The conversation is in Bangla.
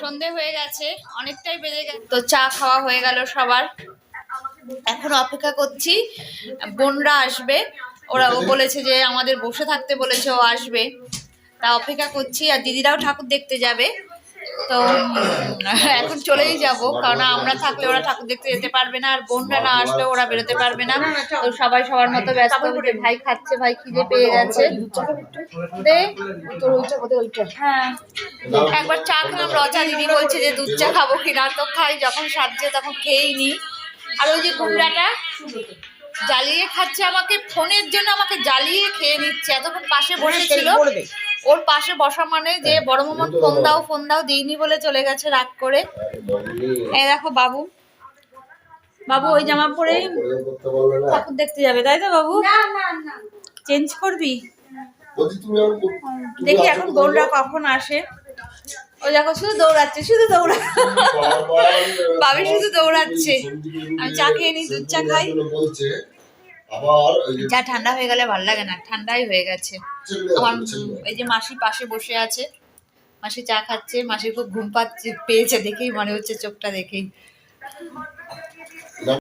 সন্ধে হয়ে গেছে, অনেকটাই বেজে গেছে। তো চা খাওয়া হয়ে গেল সবার। এখন অপেক্ষা করছি, বোনরা আসবে। ওরা ও বলেছে যে আমাদের বসে থাকতে বলেছে, ও আসবে। তা অপেক্ষা করছি, আর দিদিরাও ঠাকুর দেখতে যাবে। তো এখন চলেই যাব কারণ আমরা থাকলে ওরা ঠাকুর দেখতে যেতে পারবে না আর বোনরা না আসলে ওরা বেরোতে পারবে না। তো সবাই সবার মতো ব্যস্ত যে ভাই খাচ্ছে ভাই খিদে পেয়ে গেছে। দে। কোথায় ওইটা হ্যাঁ। একবার চা খেলাম রচা দিদি বলছে যে দুধ চা খাব কিনা তো খাই যখন সাজছে তখন খেয়েই নি। আর ওই যে গুমরাটা জ্বালিয়ে খাচ্ছে আমাকে ফোনের জন্য আমাকে জ্বালিয়ে খেয়ে নিচ্ছে এতক্ষণ পাশে বসেছিল। ওর পাশে বসা মানে যে বড় মামার ফোন দাও ফোন দাও দিইনি বলে চলে গেছে রাগ করে এই দেখো বাবু বাবু ওই জামা পরে ঠাকুর দেখতে যাবে তাই তো বাবু না না না চেঞ্জ করবি দেখি এখন কোথায়? কখন আসে ওই দেখো শুধু দৌড়াচ্ছে শুধু দৌড়া বাবি শুধু দৌড়াচ্ছে। আমি চা খেয়ে নি দুধ চা খাই। যে ঠান্ডা হয়ে গেলে ভালো লাগে না ঠান্ডাই হয়ে গেছে। আমার এই যে মাসি পাশে বসে আছে মাসি চা খাচ্ছে মাসি খুব ঘুম পাচ্ছে পেয়েছে দেখেই মনে হচ্ছে চোখটা দেখেই।